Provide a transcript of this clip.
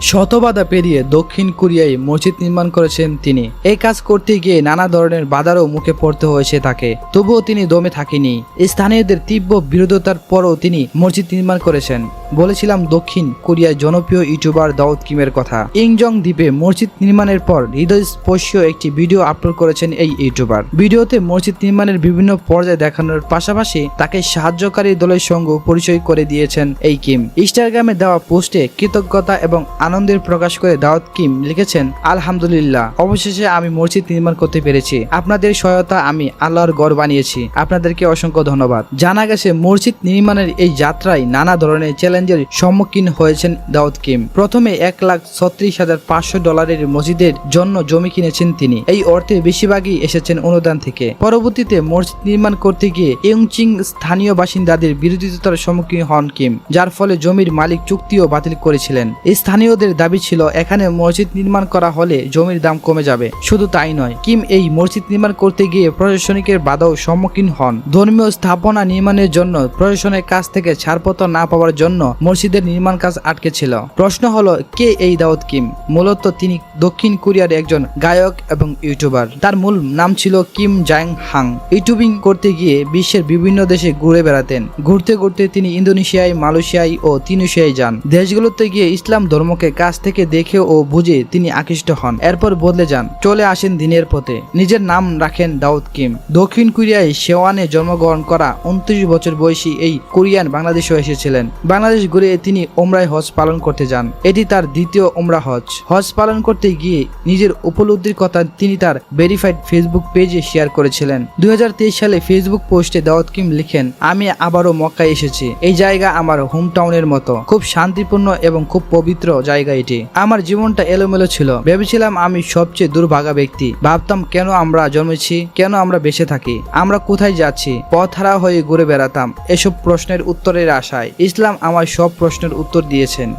শতবাধা পেরিয়ে দক্ষিণ কোরিয়ায় মসজিদ নির্মাণ করেছেন তিনি। এই কাজ করতে গিয়ে নানা ধরনের বাধারও মুখে পড়তে হয়েছে তাকে। তবুও তিনি দমে থাকেনি। স্থানীয়দের তীব্র বিরোধিতার পরও তিনি মসজিদ নির্মাণ করেছেন। বলেছিলাম দক্ষিণ কোরিয়ার জনপ্রিয় ইউটিউবার দাউদ কিমের কথা। ইংজং দ্বীপে মসজিদ নির্মাণের পর হৃদয়স্পর্শীয় একটি ভিডিও আপলোড করেছেন এই ইউটিউবার। ভিডিওতে মসজিদ নির্মাণের বিভিন্ন পর্যায়ে দেখানোর পাশাপাশি তাকে সাহায্যকারী দলের সঙ্গে পরিচয় করে দিয়েছেন এই কিম। ইনস্টাগ্রামে দেওয়া পোস্টে কৃতজ্ঞতা এবং আনন্দের প্রকাশ করে দাওয়াত কিম লিখেছেন, আলহামদুলিল্লাহ, অবশেষে আমি মসজিদ নির্মাণ করতে পেরেছি। আপনাদের সহায়তা আমি আল্লাহর গড় বানিয়েছি। আপনাদেরকে অসংখ্য ধন্যবাদ। জানা গেছে, মসজিদ নির্মাণের এই যাত্রায় নানা ধরনের চ্যালেঞ্জের সম্মুখীন হয়েছেন দাউদ কিম। প্রথমে এক লাখ ছত্রিশ হাজার পাঁচশো ডলারের মসজিদের জন্য জমি কিনেছেন তিনি। এই অর্থে বেশিরভাগই এসেছেন অনুদান থেকে। পরবর্তীতে মসজিদ নির্মাণ করতে গিয়ে ইয়ংচিং স্থানীয় বাসিন্দাদের বিরোধিতার সম্মুখীন হন কিম, যার ফলে জমির মালিক চুক্তিও বাতিল করেছিলেন। স্থানীয়দের দাবি ছিল, এখানে মসজিদ নির্মাণ করা হলে জমির দাম কমে যাবে। শুধু তাই নয়, কিম এই মসজিদ নির্মাণ করতে গিয়ে প্রশাসনিকের বাধাও সম্মুখীন হন। ধর্মীয় স্থাপনা নির্মাণের জন্য প্রশাসনের কাছ থেকে ছাড়পত্র না পাওয়ার জন্য মসজিদের নির্মাণ কাজ আটকে ছিল। প্রশ্ন হলো, কে এই দাউদ কিম? মূলত তিনি দক্ষিণ কোরিয়ার একজন গায়ক এবং ইউটিউবার। তার মূল নাম ছিল কিম জাং হাং ইউটিউবিং করতে গিয়ে বিশ্বের বিভিন্ন দেশে ঘুরে বেড়াতেন। ঘুরতে ঘুরতে তিনি ইন্দোনেশিয়ায়, মালয়েশিয়ায় ও তিনুশিয়ায় যান। দেশগুলোতে গিয়ে ইসলাম ধর্মকে কাছ থেকে দেখে ও বুঝে তিনি আকৃষ্ট হন। এরপর বদলে যান। চলে আসেন দিনের পথে। নিজের নাম রাখেন দাউদ কিম। দক্ষিণ কোরিয়ায় সেওয়ানে জন্মগ্রহণ করা উনত্রিশ বছর বয়সী এই কোরিয়ান বাংলাদেশেও এসেছিলেন। বাংলাদেশ ঘুরে তিনি ওমরায় হজ পালন করতে যান। এটি তার দ্বিতীয় ওমরা হজ। হজ পালন করতে গিয়ে নিজের উপলব্ধির কথা তিনি তার ভেরিফাইড ফেসবুক পেজে শেয়ার করেছিলেন। দুই হাজার তেইশ সালে ফেসবুক পোস্টে দাউদ কিম লিখেন, আমি আবারও মক্কায় এসেছি। এই জায়গা আমার হোম টাউনের মতো। খুব শান্তিপূর্ণ এবং খুব পবিত্র জায়গা এটি। আমার জীবনটা এলোমেলো ছিল। ভেবেছিলাম আমি সবচেয়ে দুর্ভাগা ব্যক্তি। ভাবতাম, কেন আমরা জন্মেছি? কেন আমরা বেঁচে থাকি? আমরা কোথায় যাচ্ছি? পথহারা হয়ে ঘুরে বেড়াতাম। এসব প্রশ্নের উত্তরের আশায়। ইসলাম আমার সব প্রশ্নের উত্তর দিয়েছেন।